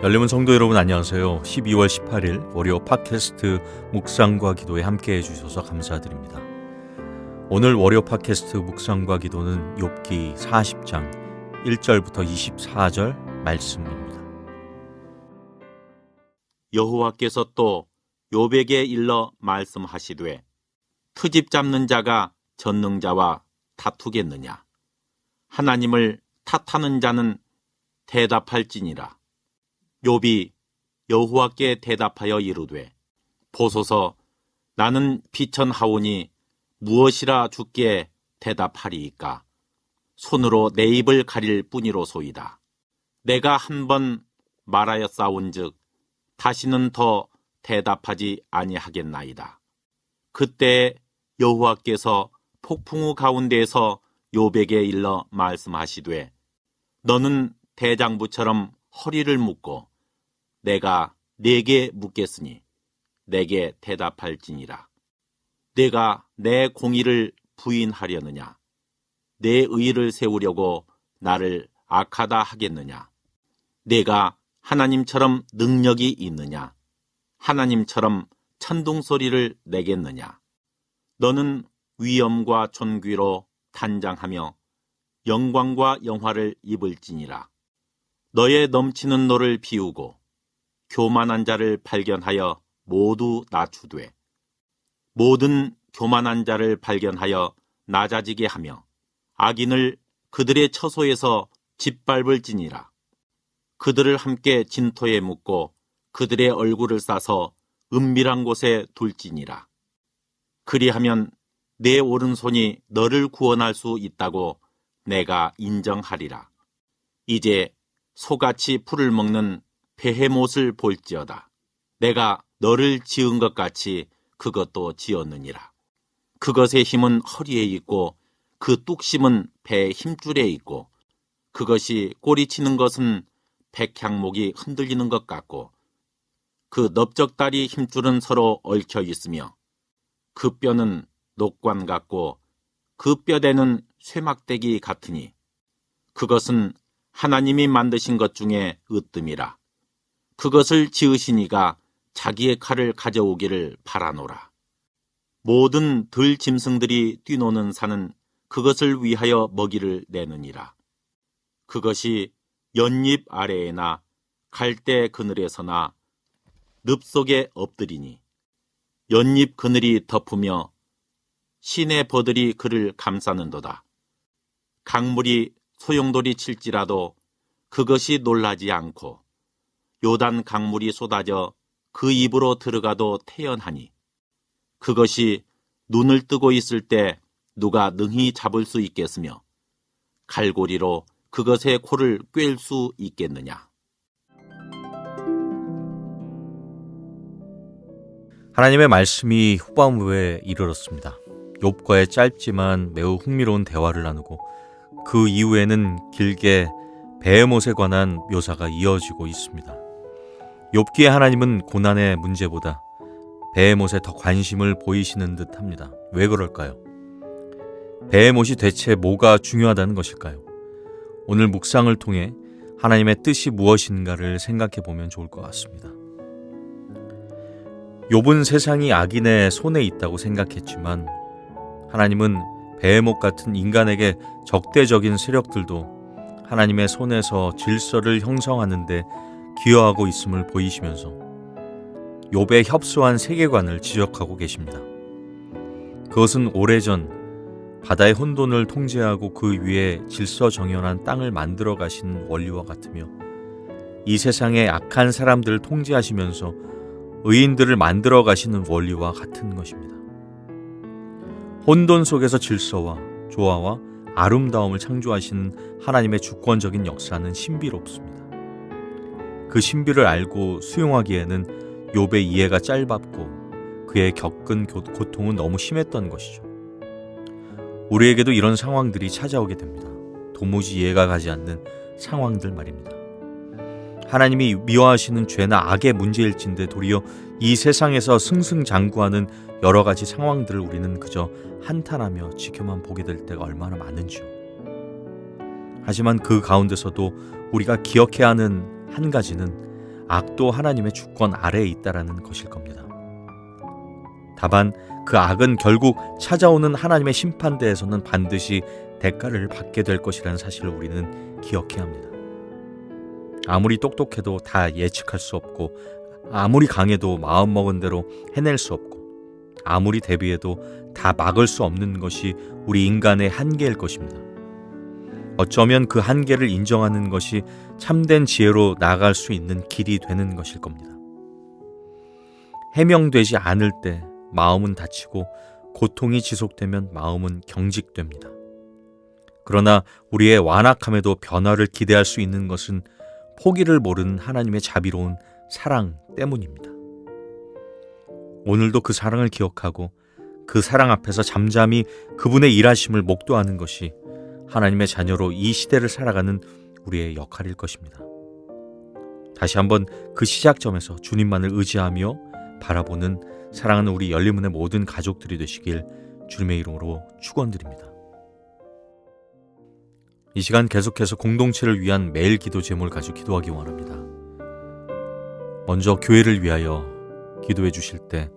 열리문 성도 여러분 안녕하세요. 12월 18일 월요 팟캐스트 묵상과 기도에 함께 해 주셔서 감사드립니다. 오늘 월요 팟캐스트 묵상과 기도는 욥기 40장 1절부터 24절 말씀입니다. 여호와께서 또 요백에 일러 말씀하시되 트집 잡는 자가 전능자와 다투겠느냐 하나님을 탓하는 자는 대답할지니라 욥이 여호와께 대답하여 이르되 보소서 나는 비천하오니 무엇이라 주께 대답하리이까 손으로 내 입을 가릴 뿐이로소이다 내가 한 번 말하였사온즉 다시는 더 대답하지 아니하겠나이다. 그때 여호와께서 폭풍우 가운데에서 요백에 일러 말씀하시되 너는 대장부처럼 허리를 묶고 내가 네게 묻겠으니 내게 대답할지니라. 내가 내 공의를 부인하려느냐? 내 의를 세우려고 나를 악하다 하겠느냐? 내가 하나님처럼 능력이 있느냐? 하나님처럼 천둥 소리를 내겠느냐? 너는 위엄과 존귀로 단장하며 영광과 영화를 입을지니라. 너의 넘치는 노를 비우고 교만한 자를 발견하여 모두 낮추되 모든 교만한 자를 발견하여 낮아지게 하며 악인을 그들의 처소에서 짓밟을지니라. 그들을 함께 진토에 묻고 그들의 얼굴을 싸서 은밀한 곳에 둘지니라. 그리하면 내 오른손이 너를 구원할 수 있다고 내가 인정하리라. 이제 소같이 풀을 먹는 베헤못을 볼지어다. 내가 너를 지은 것 같이 그것도 지었느니라. 그것의 힘은 허리에 있고 그 뚝심은 배 힘줄에 있고 그것이 꼬리치는 것은 백향목이 흔들리는 것 같고 그 넓적다리 힘줄은 서로 얽혀 있으며 그 뼈는 녹관 같고 그 뼈대는 쇠막대기 같으니 그것은 하나님이 만드신 것 중에 으뜸이라 그것을 지으시니가 자기의 칼을 가져오기를 바라노라 모든 들 짐승들이 뛰노는 산은 그것을 위하여 먹이를 내느니라 그것이 연잎 아래에나 갈대 그늘에서나 늪 속에 엎드리니 연잎 그늘이 덮으며 시내 버들이 그를 감싸는도다. 강물이 소용돌이 칠지라도 그것이 놀라지 않고 요단 강물이 쏟아져 그 입으로 들어가도 태연하니 그것이 눈을 뜨고 있을 때 누가 능히 잡을 수 있겠으며 갈고리로 그것의 코를 꿰일 수 있겠느냐. 하나님의 말씀이 후반부에 이르렀습니다. 욥과의 짧지만 매우 흥미로운 대화를 나누고 그 이후에는 길게 베헤못에 관한 묘사가 이어지고 있습니다. 욥기의 하나님은 고난의 문제보다 베헤못에 더 관심을 보이시는 듯합니다. 왜 그럴까요? 베헤못이 대체 뭐가 중요하다는 것일까요? 오늘 묵상을 통해 하나님의 뜻이 무엇인가를 생각해 보면 좋을 것 같습니다. 욥은 세상이 악인의 손에 있다고 생각했지만 하나님은 베헤목 같은 인간에게 적대적인 세력들도 하나님의 손에서 질서를 형성하는데 기여하고 있음을 보이시면서 욥의 협소한 세계관을 지적하고 계십니다. 그것은 오래전 바다의 혼돈을 통제하고 그 위에 질서 정연한 땅을 만들어 가신 원리와 같으며 이 세상의 악한 사람들을 통제하시면서 의인들을 만들어 가시는 원리와 같은 것입니다. 혼돈 속에서 질서와 조화와 아름다움을 창조하시는 하나님의 주권적인 역사는 신비롭습니다. 그 신비를 알고 수용하기에는 욥의 이해가 짧았고 그의 겪은 고통은 너무 심했던 것이죠. 우리에게도 이런 상황들이 찾아오게 됩니다. 도무지 이해가 가지 않는 상황들 말입니다. 하나님이 미워하시는 죄나 악의 문제일진데 도리어 이 세상에서 승승장구하는 여러 가지 상황들을 우리는 그저 한탄하며 지켜만 보게 될 때가 얼마나 많은지요. 하지만 그 가운데서도 우리가 기억해야 하는 한 가지는 악도 하나님의 주권 아래에 있다라는 것일 겁니다. 다만 그 악은 결국 찾아오는 하나님의 심판대에서는 반드시 대가를 받게 될 것이라는 사실을 우리는 기억해야 합니다. 아무리 똑똑해도 다 예측할 수 없고 아무리 강해도 마음먹은 대로 해낼 수 없고 아무리 대비해도 다 막을 수 없는 것이 우리 인간의 한계일 것입니다. 어쩌면 그 한계를 인정하는 것이 참된 지혜로 나아갈 수 있는 길이 되는 것일 겁니다. 해명되지 않을 때 마음은 다치고 고통이 지속되면 마음은 경직됩니다. 그러나 우리의 완악함에도 변화를 기대할 수 있는 것은 포기를 모르는 하나님의 자비로운 사랑 때문입니다. 오늘도 그 사랑을 기억하고 그 사랑 앞에서 잠잠히 그분의 일하심을 목도하는 것이 하나님의 자녀로 이 시대를 살아가는 우리의 역할일 것입니다. 다시 한번 그 시작점에서 주님만을 의지하며 바라보는 사랑하는 우리 열리문의 모든 가족들이 되시길 주님의 이름으로 축원드립니다. 이 시간 계속해서 공동체를 위한 매일 기도 제목을 가지고 기도하기 원합니다. 먼저 교회를 위하여 기도해 주실 때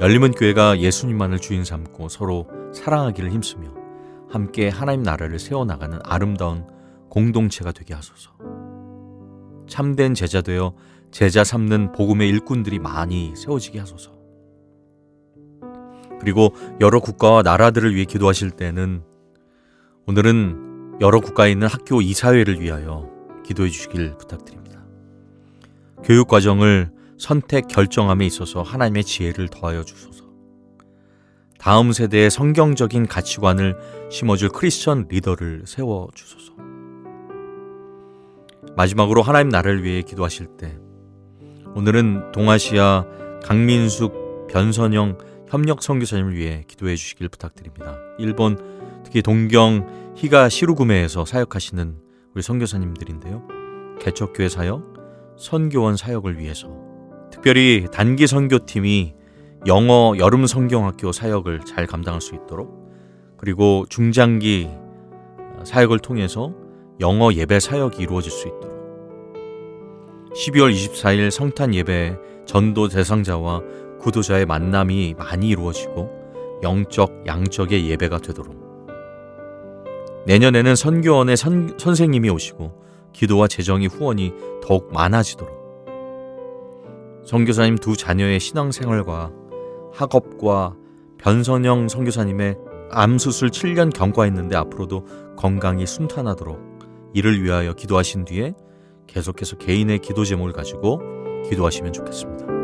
열림은 교회가 예수님만을 주인 삼고 서로 사랑하기를 힘쓰며 함께 하나님 나라를 세워나가는 아름다운 공동체가 되게 하소서. 참된 제자 되어 제자 삼는 복음의 일꾼들이 많이 세워지게 하소서. 그리고 여러 국가와 나라들을 위해 기도하실 때는 오늘은 여러 국가에 있는 학교 이사회를 위하여 기도해 주시길 부탁드립니다. 교육 과정을 선택 결정함에 있어서 하나님의 지혜를 더하여 주소서. 다음 세대의 성경적인 가치관을 심어줄 크리스천 리더를 세워 주소서. 마지막으로 하나님 나라를 위해 기도하실 때 오늘은 동아시아 강민숙 변선영 협력 선교사님을 위해 기도해 주시길 부탁드립니다. 일본 특히 동경 히가 시루구메에서 사역하시는 우리 선교사님들인데요. 개척교회 사역, 선교원 사역을 위해서 특별히 단기 선교팀이 영어 여름 성경학교 사역을 잘 감당할 수 있도록 그리고 중장기 사역을 통해서 영어 예배 사역이 이루어질 수 있도록. 12월 24일 성탄 예배 전도 대상자와 구도자의 만남이 많이 이루어지고 영적 양적의 예배가 되도록. 내년에는 선교원의 선, 선생님이 오시고 기도와 재정의 후원이 더욱 많아지도록. 선교사님 두 자녀의 신앙생활과 학업과 변선영 선교사님의 암 수술 7년 경과했는데 앞으로도 건강이 순탄하도록 이를 위하여 기도하신 뒤에 계속해서 개인의 기도 제목을 가지고 기도하시면 좋겠습니다.